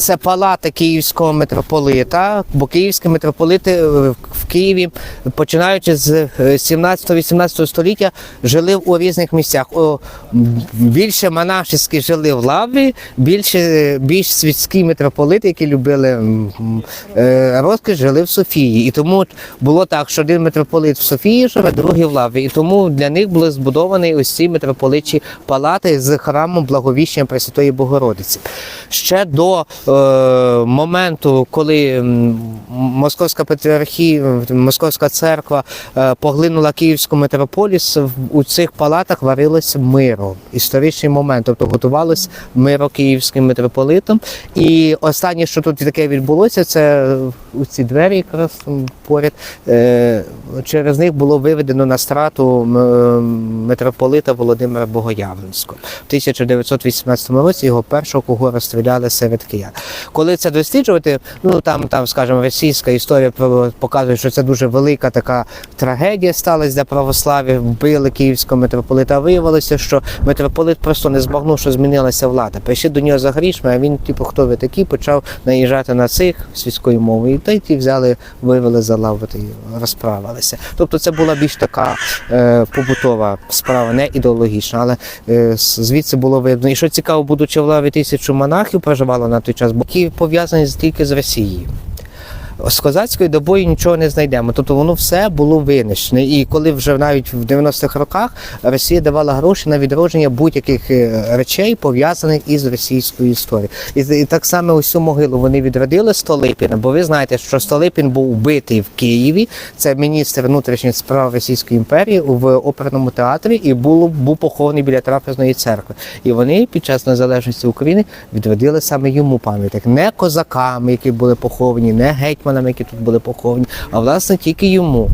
це палата київського митрополита, бо київські митрополити е, в Києві, починаючи з 17-18 століття, жили у різних місцях. Більше монашеські жили в Лаврі, більше більш світські митрополити, які любили е, розкіш, жили в Софії. І тому було так, що один митрополит в Софії живе, другий в Лаврі. І тому для них були збудовані ось ці митрополичі палати з храмом Благовіщення Пресвятої Богородиці. Ще до е, моменту, коли Московська патріархія, Московська церква е, поглинула Київську митрополіс, у цих палатах варилось миро. Історичний момент, тобто готувалось миро київським митрополитом. І останнє, що тут таке відбулося, це у ці двері, якраз поряд. Е, через них було виведено на страту митрополита Володимира Богоявленського. В 1918 році його першого кого розстріляли серед киян. Коли це досліджувати, ну там, там, скажімо, російська історія показує, що це дуже велика така трагедія сталася для православ'я, вбили київського митрополита. Виявилося, що митрополит просто не збагнув, що змінилася влада. Прийшли до нього за грішми, а він, типу, хто ви такі, почав наїжджати на цих світською мовою. І та й ті взяли, вивели за лаври і розправилися. Тобто це була більш така е, побутова справа, не ідеологічна, але е, звідси було видно. І що цікаво, будучи в лаві тисячу монахів проживало на той час, бо які пов'язані тільки з Росією. З козацькою добою нічого не знайдемо. Тобто воно все було винищене. І коли вже навіть в 90-х роках Росія давала гроші на відродження будь-яких е, речей, пов'язаних із російською історією. І, так само цю могилу вони відродили Столипіна, бо ви знаєте, що Столипін був вбитий в Києві. Це міністр внутрішніх справ Російської імперії в оперному театрі і був, був похований біля трапезної церкви. І вони під час незалежності України відродили саме йому пам'ятник. Не козаками, які були поховані, не гетьманами, які тут були поховані, а власне тільки йому.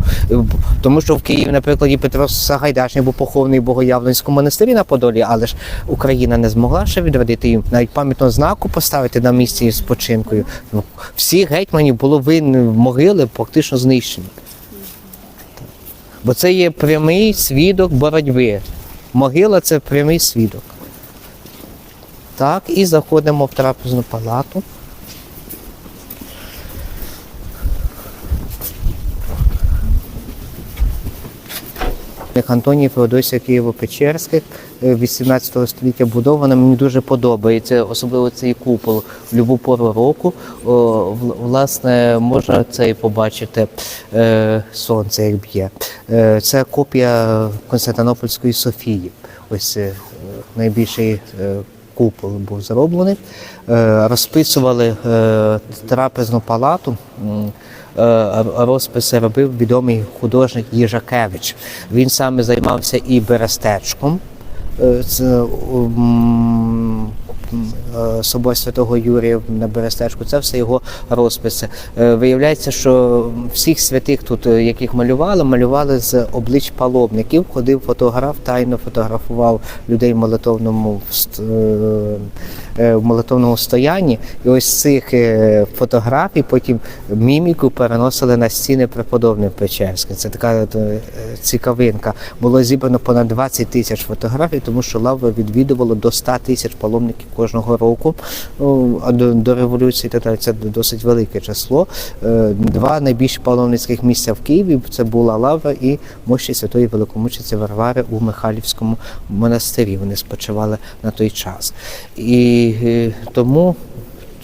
Тому що в Києві, наприклад, і Петро Сагайдачний був похований в Богоявленському монастирі на Подолі, але ж Україна не змогла ще відродити їм навіть пам'ятного знаку поставити на місці з починкою. Ну, Всі гетьманів було винні могили практично знищені. Бо це є прямий свідок боротьби. Могила це прямий свідок. Так, і заходимо в трапезну палату. Антоній Феодосія Києво-Печерських е, 18 століття будована. Мені дуже подобається, особливо цей купол в будь-яку пору року. О, власне, можна це і побачити е, сонце, як б'є. Е, це копія Константинопольської Софії. Ось е, найбільший е, купол був зроблений. Е, розписували е, трапезну палату. Е, Розписи робив відомий художник Їжакевич. Він саме займався і берестечком. Е, е, собор святого Юрія на Берестечку, це все його розписи. Виявляється, що всіх святих тут, яких малювали, малювали з облич паломників. Ходив фотограф, тайно фотографував людей в молитовному в молитовному стоянні. І ось цих е, фотографій потім міміку переносили на стіни преподобних Печерських. Це така е, цікавинка. Було зібрано понад 20 тисяч фотографій, тому що лавра відвідувало до 100 тисяч паломників кожного року. Ну, а до, до революції та це досить велике число. Е, Два найбільші паломницьких місця в Києві це була лавра і мощі святої великомучиці Варвари у Михайлівському монастирі. Вони спочивали на той час. І е, тому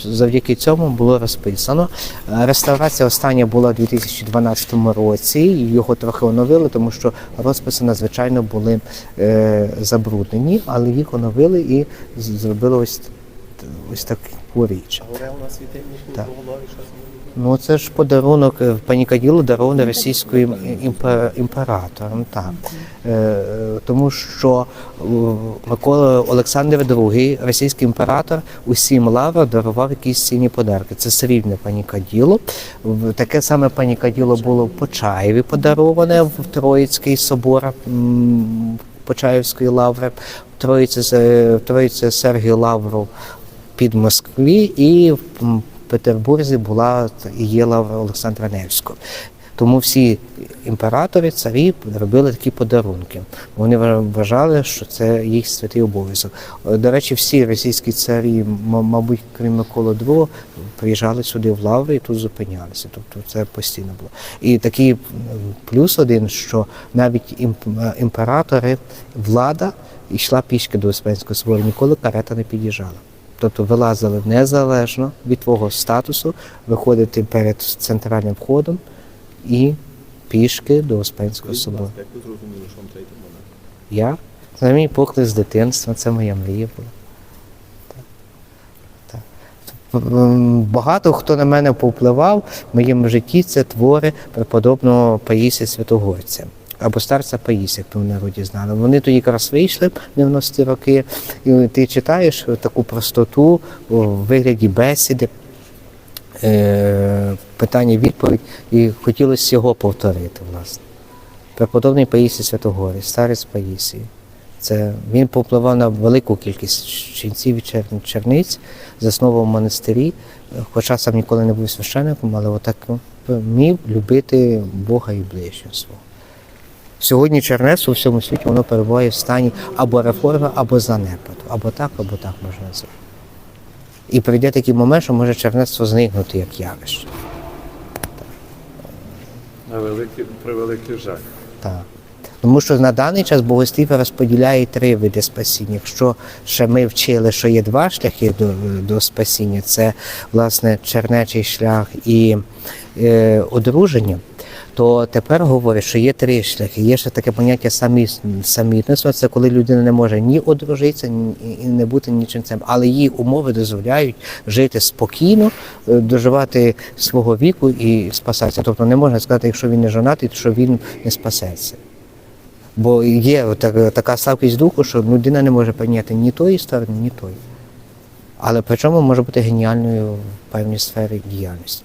завдяки цьому було розписано. Е, Реставрація остання була у 2012 році. Його трохи оновили, тому що розписи надзвичайно були е, забруднені, але їх оновили і зробили ось, ось таку річ. Горел на світильнику голові щось. Ну це ж подарунок е, панікаділу дарований російською імпе- імператором. Так. Е, е, тому що Микола Олександр II, російський імператор, усім лаврам дарував якісь цінні подарки. Це срібне панікаділо. Таке саме панікаділо було в Почаєві подароване в Троїцький собор. Почаївської лаври, в Троїці, Сергій Лавров під Москві і в Петербурзі була і є лавра Олександра Невського. Тому всі імператори, царі робили такі подарунки. Вони вважали, що це їх святий обов'язок. До речі, всі російські царі, мабуть, крім Миколи II, приїжджали сюди в Лаври і тут зупинялися. Тобто це постійно було. І такий плюс один, що навіть імператори, влада йшла пішки до Успенського собору, ніколи карета не під'їжджала. Тобто вилазили незалежно від твого статусу, виходити перед центральним входом і пішки до Успенського собору. Як ви зрозуміли, що вам треба монахи? Я? Це мій поклик з дитинства, це моя мрія була. Багато хто на мене повпливав в моєму житті це твори преподобного Паїсія Святогорця. Або старця Паїсія, як ми в народі знали. Вони тоді якраз вийшли в 90-ті роки, і ти читаєш таку простоту у вигляді бесіди, е, питання відповідь, і хотілося його повторити, власне. Преподобний Паїсій Святогорі, старець Паїсій. Це він повпливав на велику кількість ченців і черниць, заснував монастирі, хоча сам ніколи не був священником, але отак вмів любити Бога і ближнього свого. Сьогодні чернецтво у всьому світі воно перебуває в стані або реформи, або занепаду, або так, або так можна назвати. І прийде такий момент, що може чернецтво зникнути як явище. На великий, превеликий жаль. Так. Тому що на даний час богослів розподіляє три види спасіння. Якщо ще ми вчили, що є два шляхи до, до спасіння, це власне чернечий шлях і е, одруження, то тепер говорять, що є три шляхи. Є ще таке поняття самі, самітництва, це коли людина не може ні одружитися, і не бути ніченцем, але її умови дозволяють жити спокійно, е, доживати свого віку і спасатися. Тобто не можна сказати, якщо він не жонатий, то що він не спасеться. Бо є така, така слабкість духу, що людина не може прийняти ні тої сторони, ні тої. Але при чому може бути геніальною в певній сфері діяльності.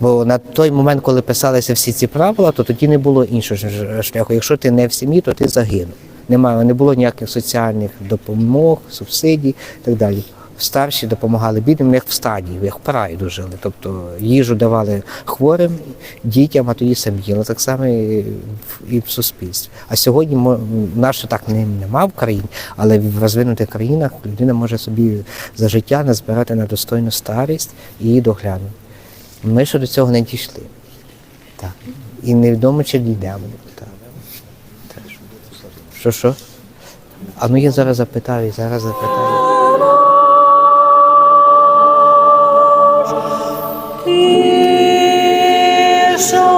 Бо на той момент, коли писалися всі ці правила, то тоді не було іншого шляху. Якщо ти не в сім'ї, то ти загинув. Немає, не було ніяких соціальних допомог, субсидій і так далі. Старші допомагали бідним, як в стадії, як в прайду жили. Тобто їжу давали хворим дітям, а тоді самі їли. Так само і в, і в суспільстві. А сьогодні наше так не, нема в країні, але в розвинутих країнах людина може собі за життя назбирати на достойну старість і доглянути. Ми ще до цього не дійшли. Так. І невідомо, чи дійдемо. Так. Так. Що, що? А ну я зараз запитаю, зараз запитаю. Нехай